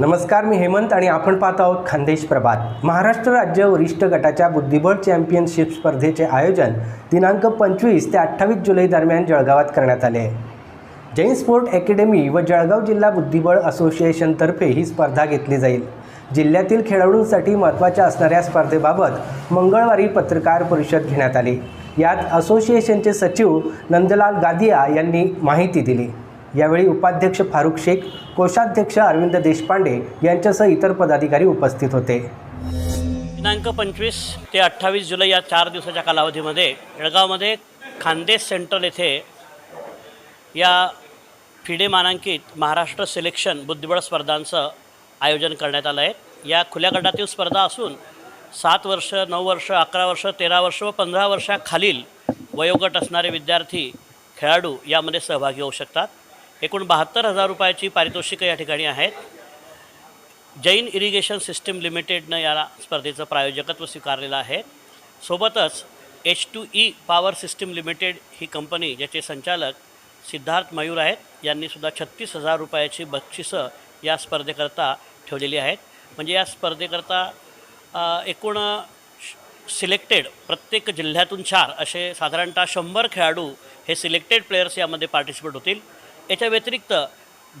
नमस्कार मी हेमंत आणि आपण पाहत आहोत खानदेश प्रभात. महाराष्ट्र राज्य वरिष्ठ गटाच्या बुद्धिबळ चॅम्पियनशिप स्पर्धेचे आयोजन दिनांक पंचवीस ते अठ्ठावीस जुलै दरम्यान जळगावात करण्यात आले. आहे जैन स्पोर्ट अकॅडमी व जळगाव जिल्हा बुद्धिबळ असोसिएशनतर्फे ही स्पर्धा घेतली जाईल. जिल्ह्यातील खेळाडूंसाठी महत्त्वाच्या असणाऱ्या स्पर्धेबाबत मंगळवारी पत्रकार परिषद घेण्यात आली. यात असोसिएशनचे सचिव नंदलाल गादिया यांनी माहिती दिली. यावेळी उपाध्यक्ष फारुख शेख कोषाध्यक्ष अरविंद देशपांडे यांच्यासह इतर पदाधिकारी उपस्थित होते. दिनांक पंचवीस ते अठ्ठावीस जुलै या चार दिवसाच्या कालावधीमध्ये जळगावमध्ये खानदेश सेंट्रल येथे या फिडे मानांकित महाराष्ट्र सिलेक्शन बुद्धिबळ स्पर्धांचं आयोजन करण्यात आलं आहे. या खुल्या गटातील स्पर्धा असून सात वर्ष नऊ वर्ष अकरा वर्ष तेरा वर्ष व पंधरा वर्षाखालील वयोगट असणारे विद्यार्थी खेळाडू यामध्ये सहभागी होऊ शकतात. एकूण बहात्तर हजार रुपयाची पारितोषिकं या ठिकाणी आहेत. जैन इरिगेशन सिस्टीम लिमिटेडनं या स्पर्धेचं प्रायोजकत्व स्वीकारलेलं आहे. सोबतच H two E power system limited ही कंपनी ज्याचे संचालक सिद्धार्थ मयूर आहेत यांनीसुद्धा छत्तीस हजार रुपयाची बक्षिसं या स्पर्धेकरता ठेवलेली आहेत. म्हणजे या स्पर्धेकरता एकूण सिलेक्टेड प्रत्येक जिल्ह्यातून चार असे साधारणतः शंभर खेळाडू हे सिलेक्टेड प्लेयर्स यामध्ये पार्टिसिपेट होतील. याच्या व्यतिरिक्त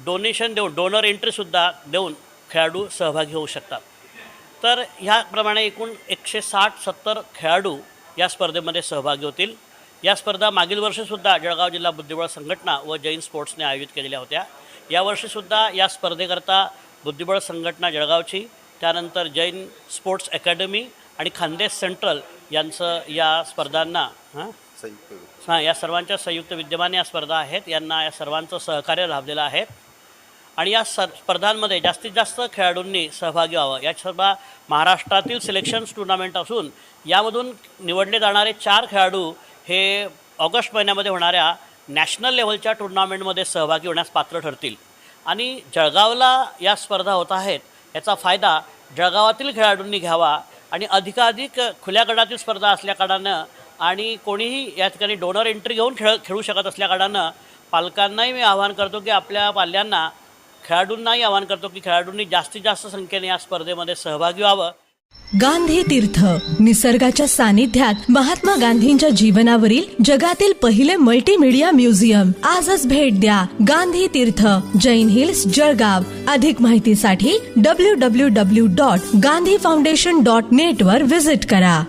डोनेशन देऊन डोनर एंट्रीसुद्धा देऊन खेळाडू सहभागी होऊ शकतात. तर ह्याप्रमाणे एकूण एकशे साठ सत्तर खेळाडू या स्पर्धेमध्ये सहभागी होतील. या स्पर्धा मागील वर्षीसुद्धा जळगाव जिल्हा बुद्धिबळ संघटना व जैन स्पोर्ट्सने आयोजित केलेल्या होत्या. यावर्षीसुद्धा या स्पर्धेकरता बुद्धिबळ संघटना जळगावची त्यानंतर जैन स्पोर्ट्स अकॅडमी आणि खानदेश सेंट्रल यांचं या स्पर्धांना हां हां या सर्वांच्या संयुक्त विद्यमान या स्पर्धा आहेत. यांना या सर्वांचं सहकार्य लाभलेलं आहे. आणि या स स्पर्धांमध्ये जास्तीत जास्त खेळाडूंनी सहभागी व्हावं. या स्पर्धा महाराष्ट्रातील सिलेक्शन्स टुर्नामेंट असून यामधून निवडले जाणारे चार खेळाडू हे ऑगस्ट महिन्यामध्ये होणाऱ्या नॅशनल लेवलच्या टुर्नामेंटमध्ये सहभागी होण्यास पात्र ठरतील. आणि जळगावला या स्पर्धा होत आहेत याचा फायदा जळगावातील खेळाडूंनी घ्यावा. आणि अधिकाधिक खुल्या गटातील स्पर्धा असल्याकारणानं आणि कोणीही या ठिकाणी डोनर एंट्री घेऊन खेळ खेळू शकत असल्याकारणानं पालकांनाही मी आवाहन करतो की आपल्या पाल्यांना खेळाडूंनाही आवाहन करतो की खेळाडूंनी जास्तीत जास्त संख्येने या स्पर्धेमध्ये सहभागी व्हावं. गांधी तीर्थ निसर्गाच्या सानिध्यात महात्मा गांधींच्या जीवनावरील जगातील पहिले मल्टीमीडिया म्युझियम आजच भेट द्या गांधी तीर्थ जैन हिल्स जळगाव. अधिक माहितीसाठी W W W dot Gandhi foundation dot net वर विजिट करा.